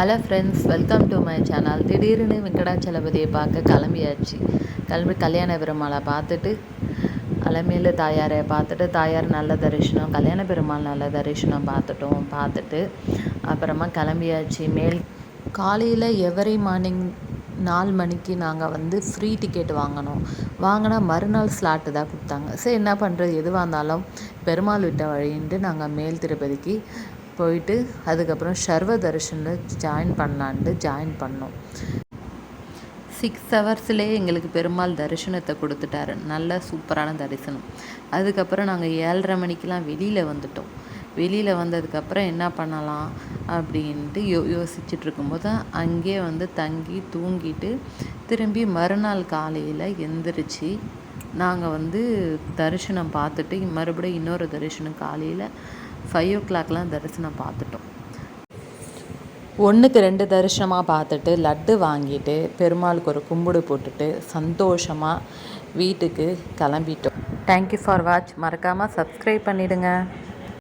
Hello friends welcome to my channel திடீர்னு வெங்கடாச்சலபதியை பார்க்க கிளம்பியாச்சு. கிளம்பி கல்யாண பெருமாளை பார்த்துட்டு அலமையில் தாயாரை பார்த்துட்டு தாயார் நல்ல தரிசனம் கல்யாண பெருமாள் நல்ல தரிசனம் பார்த்துட்டோம் பார்த்துட்டு அப்புறமா கிளம்பியாச்சு. மேல் காலையில் எவரி மார்னிங் நாலு மணிக்கு நாங்கள் வந்து ஃப்ரீ டிக்கெட் வாங்கினோம். வாங்கினா மறுநாள் ஸ்லாட்டு தான் கொடுத்தாங்க. சரி என்ன பண்ணுறது எதுவாக இருந்தாலும் பெருமாள் விட்ட வழின்ட்டு நாங்கள் மேல் திருப்பதிக்கு போயிட்டு அதுக்கப்புறம் சர்வ தரிசனில் ஜாயின் பண்ணலான்ட்டு ஜாயின் பண்ணோம். சிக்ஸ் ஹவர்ஸ்லேயே எங்களுக்கு பெருமாள் தரிசனத்தை கொடுத்துட்டாரு. நல்ல சூப்பரான தரிசனம். அதுக்கப்புறம் நாங்கள் ஏழரை மணிக்கெலாம் வெளியில் வந்துட்டோம். வெளியில் வந்ததுக்கப்புறம் என்ன பண்ணலாம் அப்படின்ட்டு யோ யோசிச்சுட்டு இருக்கும்போது அங்கேயே வந்து தங்கி தூங்கிட்டு திரும்பி மறுநாள் காலையில் எந்திரிச்சு நாங்கள் வந்து தரிசனம் பார்த்துட்டு மறுபடியும் இன்னொரு தரிசனம் காலையில் ஃபைவ் ஓ கிளாக்லாம் தரிசனம் பார்த்துட்டோம். ஒன்றுக்கு ரெண்டு தரிசனமாக பார்த்துட்டு லட்டு வாங்கிட்டு பெருமாளுக்கு ஒரு கும்பிடு போட்டுட்டு சந்தோஷமாக வீட்டுக்கு கிளம்பிட்டோம். தேங்க்யூ ஃபார் வாட்ச் மறக்காமல் சப்ஸ்கிரைப் பண்ணிவிடுங்க